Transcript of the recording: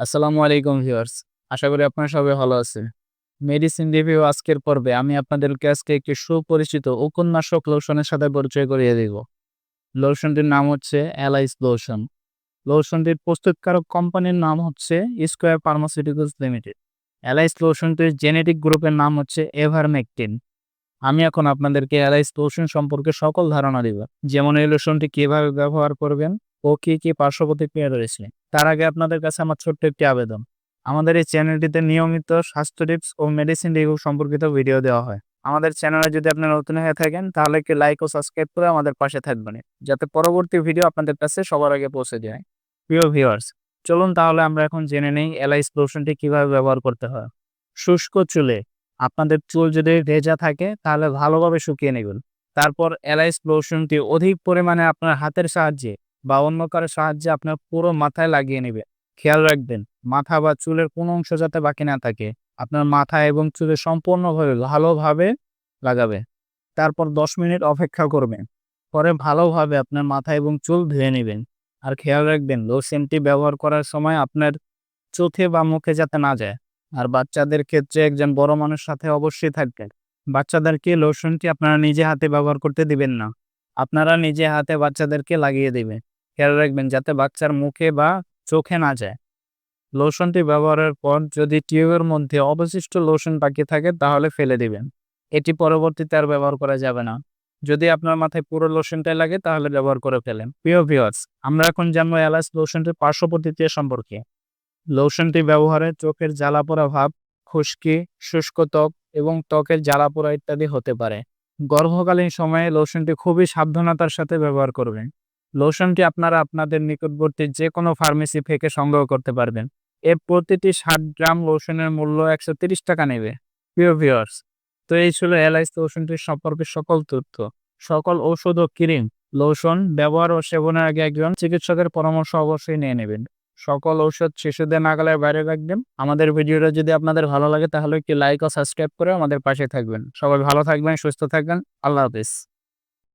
আসসালামু আলাইকুম ভিউয়ার্স, আশা করি আপনারা সবাই ভালো আছেন। মেডিসিন রিভিউ আজকের পর্বে আমি আপনাদেরকে আজকে একটি সুপরিচিত উপন্যাসক লোশনের সাথে পরিচয় করিয়ে দিব। লোশনটির নাম হচ্ছে অ্যালাইস লোশন। লোশনটির প্রস্তুতকারক কোম্পানির নাম হচ্ছে স্কোয়ার ফার্মাসিউটিক্যালস লিমিটেড। অ্যালাইস লোশনটির জেনেটিক গ্রুপের নাম হচ্ছে এভারমেকটিন। আমি এখন আপনাদেরকে অ্যালাইস লোশন সম্পর্কে সকল ধারণা দিব, যেমন এই লোশনটি কীভাবে ব্যবহার করবেন ও কি কি পার্শ্ব প্রতিক্রিয়া রয়েছে? তার আগে আপনাদের কাছে আমার ছোট্ট একটি আবেদন। আমাদের এই চ্যানেলটিতে নিয়মিত স্বাস্থ্য টিপস ও মেডিসিন রিভিউ সম্পর্কিত ভিডিও দেওয়া হয়। আমাদের চ্যানেলে যদি আপনি নতুন হয়ে থাকেন, তাহলে একটি লাইক ও সাবস্ক্রাইব করে আমাদের পাশে থাকবেন। যাতে পরবর্তী ভিডিও আপনাদের কাছে সবার আগে পৌঁছে যায়। প্রিয় ভিউয়ার্স চলুন তাহলে আমরা এখন জেনে নেই এলআইস লোশনটি কীভাবে ব্যবহার করতে হয়। শুষ্ক চুলে আপনাদের চুল যদি ভেজা থাকে, তাহলে ভালোভাবে শুকিয়ে নেবেন। তারপর এলআইস লোশনটি অধিক পরিমাণে আপনার হাতের সাহায্যে বা অন্য কারোর সাহায্যে আপনার পুরো মাথায় লাগিয়ে নেবে। খেয়াল রাখবেন, মাথা বা চুলের কোনো অংশ যাতে বাকি না থাকে। আপনার মাথা এবং চুলে সম্পূর্ণভাবে ভালোভাবে লাগাবে। তারপর দশ মিনিট অপেক্ষা করবেন। পরে ভালোভাবে আপনার মাথা এবং চুল ধুয়ে নেবেন। আর খেয়াল রাখবেন, লোশনটি ব্যবহার করার সময় আপনার চোখে বা মুখে যাতে না যায়। আর বাচ্চাদের ক্ষেত্রে একজন বড় মানুষ সাথে অবশ্যই থাকবেন। বাচ্চাদেরকে লোশনটি আপনারা নিজে হাতে ব্যবহার করতে দিবেন না। আপনারা নিজে হাতে বাচ্চাদেরকে লাগিয়ে দিবেন খেয়াল রাখবেন যাতে বাচ্চার মুখে বা চোখে না যায়। লোশনটি ব্যবহারের পর যদি টিউবের মধ্যে অবশিষ্ট লোশন বাকি থাকে তাহলে ফেলে দিবেন। এটি পরবর্তীতে আর ব্যবহার করা যাবে না। যদি আপনার মাথায় পুরো লোশনটাই লাগে তাহলে ব্যবহার করে ফেলেন। প্রিয় ভিউয়ার্স, আমরা এখন জানব অ্যালাস লোশনটির পার্শ্ব প্রতিক্রিয়া সম্পর্কে। লোশনটি ব্যবহারে চোখের জ্বালাপোড়া ভাব, খুশকি, শুষ্ক ত্বক এবং ত্বকের জ্বালাপোড়া ইত্যাদি হতে পারে। গর্ভকালীন সময়ে লোশনটি খুবই সাবধানতার সাথে ব্যবহার করবেন। লোশনটি আপনারা আপনাদের নিকটবর্তী যে কোনো ফার্মেসি থেকে সংগ্রহ করতে পারবেন। এর প্রতিটি ষাট গ্রাম লোশনের মূল্য একশো তিরিশ টাকা নেবে। প্রিয় ভিউয়ার্স তো এই ছিল এলআইস লোশনটির সম্পর্কে সকল তথ্য। সকল ঔষধ ও ক্রিম লোশন ব্যবহার ও সেবনের আগে একজন চিকিৎসকের পরামর্শ অবশ্যই নিয়ে নেবেন। সকল ঔষধ শিশুদের নাগালের বাইরে রাখবেন। আমাদের ভিডিওটা যদি আপনাদের ভালো লাগে তাহলে একটি লাইক ও সাবস্ক্রাইব করে আমাদের পাশে থাকবেন। সবাই ভালো থাকবেন, সুস্থ থাকবেন। আল্লাহ হাফিজ।